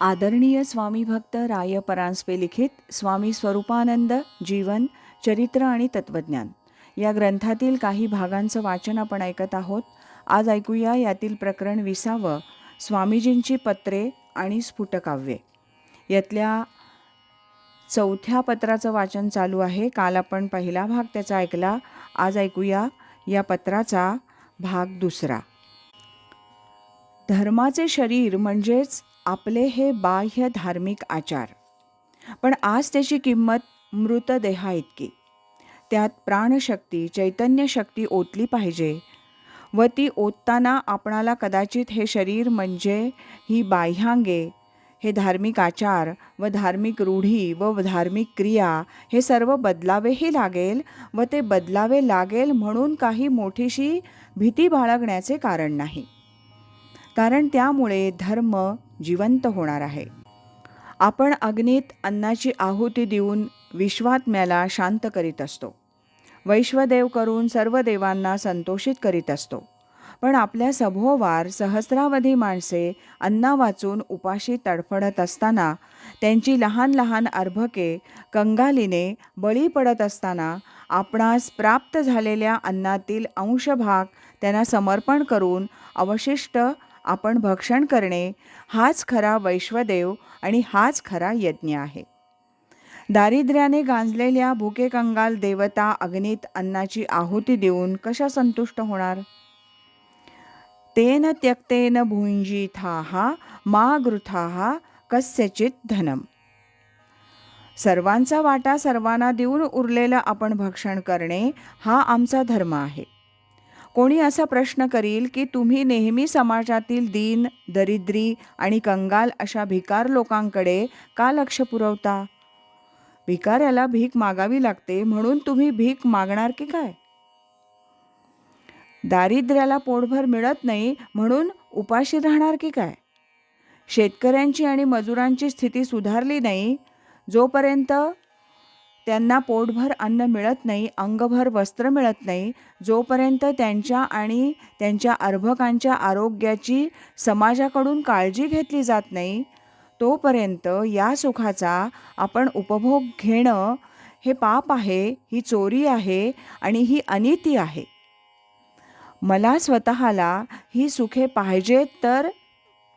आदरणीय स्वामी भक्त राय परांजपे लिखित स्वामी स्वरूपानंद जीवन चरित्र आणि तत्वज्ञान. या ग्रंथातील काही भागांचं वाचन आपण ऐकत आहोत. आज ऐकूया यातील प्रकरण विसावं स्वामीजींची पत्रे आणि स्फुटकाव्ये. यातल्या चौथ्या पत्राचं वाचन चालू आहे. काल आपण पहिला भाग त्याचा ऐकला. आज ऐकूया या पत्राचा भाग दुसरा. धर्माचे शरीर म्हणजेच आपले हे बाह्य धार्मिक आचार. पण आज त्याची किंमत मृतदेहा इतकी त्यात प्राणशक्ती चैतन्यशक्ती ओतली पाहिजे व ती ओतताना आपणाला कदाचित हे शरीर म्हणजे ही बाह्यांगे हे धार्मिक आचार व धार्मिक रूढी व धार्मिक क्रिया हे सर्व बदलावेही लागेल व ते बदलावे लागेल म्हणून काही मोठीशी भीती बाळगण्याचे कारण नाही. कारण त्यामुळे धर्म जिवंत होणार आहे. आपण अग्नीत अन्नाची आहुती देऊन विश्वात्म्याला शांत करीत असतो. वैश्वदेव करून सर्व देवांना संतोषित करीत असतो. पण आपल्या सभोवार सहस्रावधी माणसे अन्ना वाचून उपाशी तडफडत असताना त्यांची लहान लहान अर्भके कंगालीने बळी पडत असताना आपणास प्राप्त झालेल्या अन्नातील अंशभाग त्यांना समर्पण करून अवशिष्ट आपण भक्षण करणे हाच खरा वैश्वदेव आणि हाच खरा यज्ञ आहे. दारिद्र्याने गांजलेल्या भुके कंगाल देवता अग्नीत अन्नाची आहुती देऊन कशा संतुष्ट होणार? तेन त्यक्तेन भुंजिथाः मा गृथाः कस्यचित धनम. सर्वांचा वाटा सर्वांना देऊन उरलेलं आपण भक्षण करणे हा आमचा धर्म आहे. कोणी असा प्रश्न करील की तुम्ही नेहमी समाजातील दीन दरिद्री आणि कंगाल अशा भिकार लोकांकडे का लक्ष पुरवता? भिकाऱ्याला भीक मागावी लागते म्हणून तुम्ही भीक मागणार की काय? दारिद्र्याला पोटभर मिळत नाही म्हणून उपाशी राहणार की काय? शेतकऱ्यांची आणि मजुरांची स्थिती सुधारली नाही जोपर्यंत त्यांना पोटभर अन्न मिळत नाही अंगभर वस्त्र मिळत नाही. जोपर्यंत त्यांच्या आणि त्यांच्या अर्भकांच्या आरोग्याची समाजाकडून काळजी घेतली जात नाही तोपर्यंत या सुखाचा आपण उपभोग घेणं हे पाप आहे ही चोरी आहे आणि ही अनिती आहे. मला स्वतःला ही सुखे पाहिजेत तर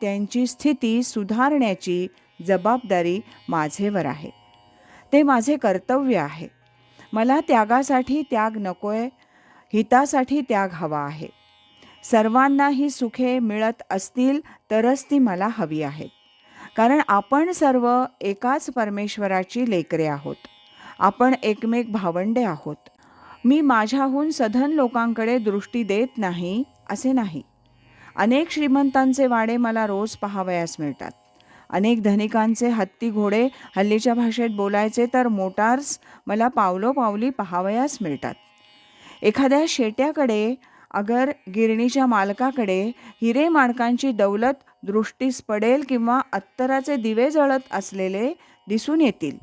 त्यांची स्थिती सुधारण्याची जबाबदारी माझेवर आहे. ते माझे कर्तव्य आहे. मला त्यागासाठी त्याग नकोय हितासाठी त्याग हवा आहे. सर्वांना ही सुखे मिळत असतील तरच ती मला हवी आहेत. कारण आपण सर्व एकाच परमेश्वराची लेकरे आहोत. आपण एकमेक भावंडे आहोत. मी माझ्याहून सधन लोकांकडे दृष्टी देत नाही असे नाही. अनेक श्रीमंतांचे वाडे मला रोज पाहावयास मिळतात. अनेक धनिकांचे हत्ती घोडे हल्लीच्या भाषेत बोलायचे तर मोटार्स मला पावलोपावली पाहावयास मिळतात. एखाद्या शेट्याकडे अगर गिरणीच्या मालकाकडे हिरे माणकांची दौलत दृष्टीस पडेल किंवा अत्तराचे दिवे जळत असलेले दिसून येतील.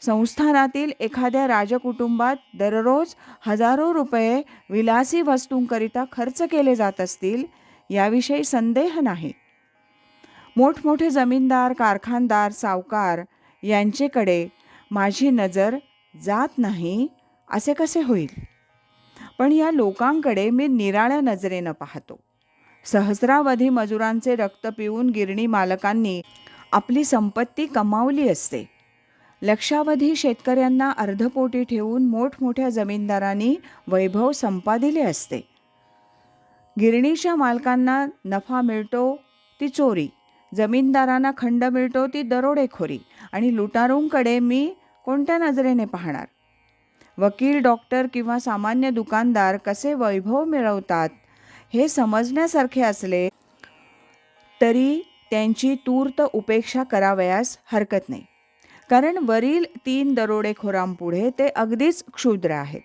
संस्थानातील एखाद्या राजकुटुंबात दररोज हजारो रुपये विलासी वस्तूंकरिता खर्च केले जात असतील याविषयी संदेह नाही. मोठमोठे जमीनदार कारखानदार सावकार यांचेकडे माझी नजर जात नाही असे कसे होईल? पण या लोकांकडे मी निराळ्या नजरेनं पाहतो. सहस्रावधी मजुरांचे रक्त पिऊन गिरणी मालकांनी आपली संपत्ती कमावली असते. लक्षावधी शेतकऱ्यांना अर्धपोटी ठेवून मोठमोठ्या जमीनदारांनी वैभव संपादिले असते. गिरणीच्या मालकांना नफा मिळतो ती चोरी. जमीनदारांना खंड मिळतो ती दरोडेखोरी आणि लुटारूंकडे मी कोणत्या नजरेने पाहणार? वकील डॉक्टर किंवा सामान्य दुकानदार कसे वैभव मिळवतात हे समजण्यासारखे असले तरी त्यांची तूर्त उपेक्षा करावयास हरकत नाही. कारण वरील तीन दरोडेखोरांपुढे ते अगदीच क्षुद्र आहेत.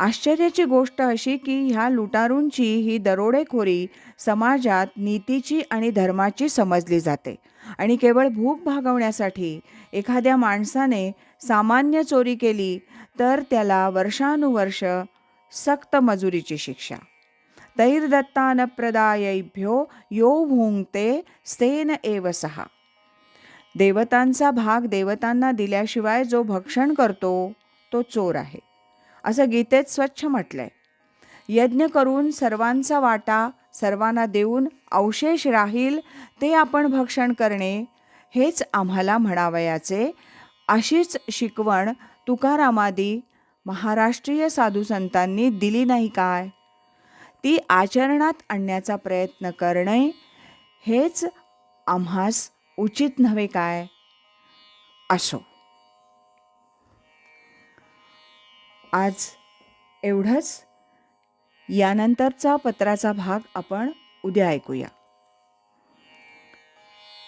आश्चर्याची गोष्ट अशी की ह्या लुटारूंची ही दरोडेखोरी समाजात नीतीची आणि धर्माची समजली जाते. आणि केवळ भूक भागवण्यासाठी एखाद्या माणसाने सामान्य चोरी केली तर त्याला वर्षानुवर्ष सक्त मजुरीची शिक्षा. तैर्दत्तान प्रदायैभ्यो यो भुंगते स्तेन एव सहा देवतांचा भाग देवतांना दिल्याशिवाय जो भक्षण करतो तो चोर आहे. असं गीतेत स्वच्छ म्हटलंय. यज्ञ करून सर्वांचा वाटा सर्वांना देऊन अवशेष राहील ते आपण भक्षण करणे हेच आम्हाला म्हणावयाचे. अशीच शिकवण तुकारामादी महाराष्ट्रीय साधूसंतांनी दिली नाही काय? ती आचरणात आणण्याचा प्रयत्न करणे हेच आम्हास उचित नव्हे काय? असो. आज एवढंच. यानंतरचा पत्राचा भाग आपण उद्या ऐकूया.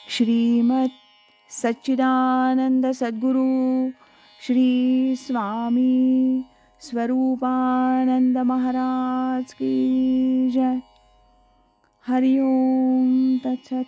श्रीमत सच्चिदानंद सद्गुरु श्री स्वामी स्वरूपानंद महाराज की जय. हरिओम तत्सत.